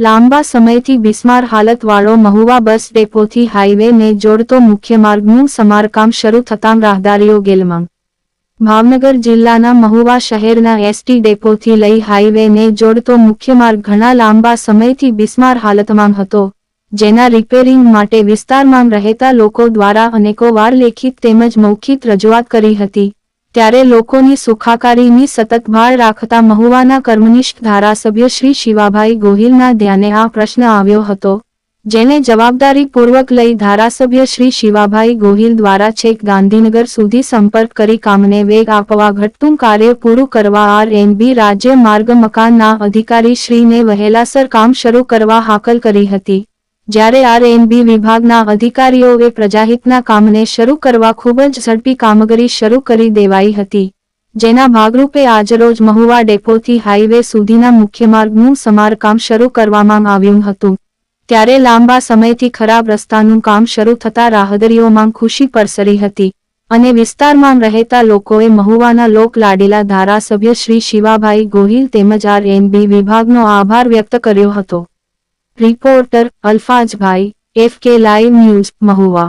લાંબા સમયથી બિસ્માર હાલતવાળો મહુવા બસ ડેપોથી હાઈવેને જોડતો મુખ્ય માર્ગનું સમારકામ શરૂ થતાં રાહદારીઓ ગેલમાં. ભાવનગર જિલ્લાના મહુવા શહેરના એસટી ડેપોથી લઈ હાઈવેને જોડતો મુખ્ય માર્ગ ઘણા લાંબા સમયથી બિસ્માર હાલતમાં હતો, જેના રિપેરિંગ માટે વિસ્તારમાં રહેતા લોકો દ્વારા અનેકો લેખિત તેમજ મૌખિક રજૂઆત કરી હતી. ત્યારે લોકોની સુખાકારીની સતત ભાળ રાખતા મહુવાના કર્મનિષ્ઠ ધારાસભ્ય શ્રી શિવાભાઈ ગોહિલના ધ્યાને આ પ્રશ્ન આવ્યો હતો, જેને જવાબદારીપૂર્વક લઈ ધારાસભ્ય શ્રી શિવાભાઈ ગોહિલ દ્વારા છેક ગાંધીનગર સુધી સંપર્ક કરી કામને વેગ આપવા ઘટતું કાર્ય પૂરું કરવા આર એનબી રાજ્ય માર્ગ મકાનના અધિકારી શ્રીને વહેલાસર કામ શરૂ કરવા હાકલ કરી હતી. જ્યારે આર વિભાગના અધિકારીઓએ પ્રજાહિતના કામને શરૂ કરવા ખૂબ જ ઝડપી કામગીરી શરૂ કરી દેવાઈ હતી, જેના ભાગરૂપે આજરોજ મહુવા ડેપોથી હાઈવે સુધીના મુખ્ય માર્ગનું સમારકામ શરૂ કરવામાં આવ્યું હતું. ત્યારે લાંબા સમયથી ખરાબ રસ્તાનું કામ શરૂ થતા રાહદરીઓમાં ખુશી પરસરી હતી અને વિસ્તારમાં રહેતા લોકોએ મહુવાના લોક લાડેલા ધારાસભ્ય શ્રી શિવાભાઈ ગોહિલ તેમજ આર વિભાગનો આભાર વ્યક્ત કર્યો હતો. Reporter Alfazbhai F K live news Mahuva